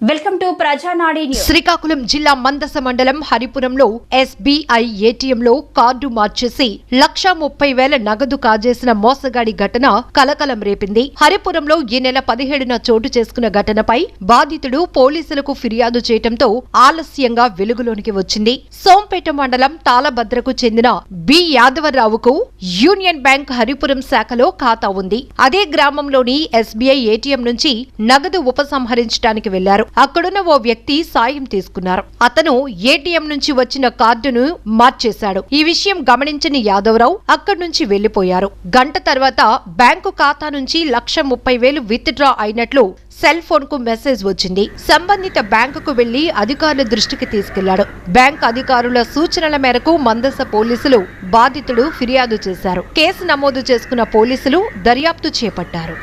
Welcome to ప్రజానాడి Srikakulam జిల్లా మందస మండలం హరిపురంలో SBI ఏటీఎంలో కార్డు మార్చేసి లక్ష ముప్పై వేల నగదు కాజేసిన మోసగాడి ఘటన కలకలం రేపింది. హరిపురంలో ఈ నెల పదిహేడున చోటు చేసుకున్న ఘటనపై బాధితుడు పోలీసులకు ఫిర్యాదు చేయటంతో ఆలస్యంగా వెలుగులోనికి వచ్చింది. సోంపేట మండలం తాళభద్రకు చెందిన బి యాదవరావుకు యూనియన్ బ్యాంక్ హరిపురం శాఖలో ఖాతా ఉంది. అదే గ్రామంలోని ఎస్బీఐ ఏటీఎం నుంచి నగదు ఉపసంహరించడానికి వెళ్ళారు. అక్కడున్న ఓ వ్యక్తి సాయం తీసుకున్నారు. అతను ఏటీఎం నుంచి వచ్చిన కార్డును మార్చేశాడు. ఈ విషయం గమనించిన యాదవరావు అక్కడి నుంచి వెళ్ళిపోయారు గంట తర్వాత బ్యాంకు ఖాతా నుంచి లక్ష ముప్పై వేలు విత్ డ్రా అయినట్లు సెల్ ఫోన్కు మెసేజ్ వచ్చింది. సంబంధిత బ్యాంకుకు వెళ్ళి అధికారుల దృష్టికి తీసుకెళ్ళాడు. బ్యాంక్ అధికారుల సూచనల మేరకు మందస పోలీసులు బాధితుడు ఫిర్యాదు చేశారు. కేసు నమోదు చేసుకున్న పోలీసులు దర్యాప్తు చేపట్టారు.